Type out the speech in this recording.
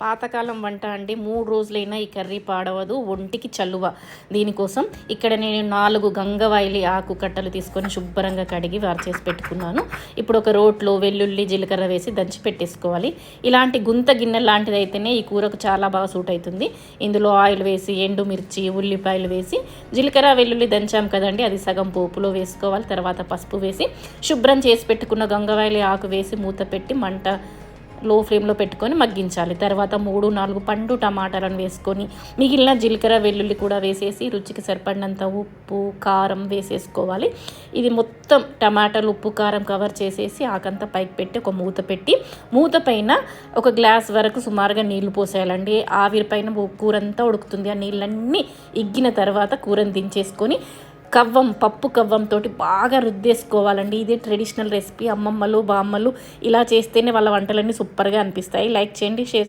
పాతకాలం వంట అండి. మూడు రోజులైనా ఈ కర్రీ పాడవదు. ఒంటికి చలువ. దీనికోసం ఇక్కడ నేను నాలుగు గంగవాయిలి ఆకు కట్టలు తీసుకొని శుభ్రంగా కడిగి వారు చేసి పెట్టుకున్నాను. ఇప్పుడు ఒక రోట్లో వెల్లుల్లి జీలకర్ర వేసి దంచి పెట్టేసుకోవాలి. ఇలాంటి గుంత గిన్నె లాంటిది అయితేనే ఈ కూరకు చాలా బాగా సూట్ అవుతుంది ఇందులో ఆయిల్ వేసి ఎండుమిర్చి ఉల్లిపాయలు వేసి జీలకర్ర వెల్లుల్లి దంచాం కదండి. అది సగం పోపులో వేసుకోవాలి. తర్వాత పసుపు వేసి శుభ్రం చేసి పెట్టుకున్న గంగవాయిలి ఆకు వేసి మూత పెట్టి మంట లో ఫ్లేమ్లో పెట్టుకొని మగ్గించాలి. తర్వాత మూడు నాలుగు పండు టమాటాలను వేసుకొని మిగిలిన జీలకర్ర వెల్లుల్లి కూడా వేసేసి రుచికి సరిపడినంత ఉప్పు కారం వేసేసుకోవాలి. ఇది మొత్తం టమాటాలు ఉప్పు కారం కవర్ చేసేసి ఆకంతా పైకి పెట్టి ఒక మూత పెట్టి మూత పైన ఒక గ్లాస్ వరకు సుమారుగా నీళ్ళు పోసేయాలండి. ఆవిరి పైన కూరంతా ఉడుకుతుంది. ఆ నీళ్ళన్నీ ఇగ్గిన తర్వాత కూరని దించేసుకొని కవ్వం పప్పు కవ్వంతో బాగా రుద్దేసుకోవాలండి. ఇదే ట్రెడిషనల్ రెసిపీ అమ్మమ్మలు బామ్మలు ఇలా చేస్తేనే వాళ్ళ వంటలన్నీ సూపర్గా అనిపిస్తాయి. లైక్ చేయండి షేర్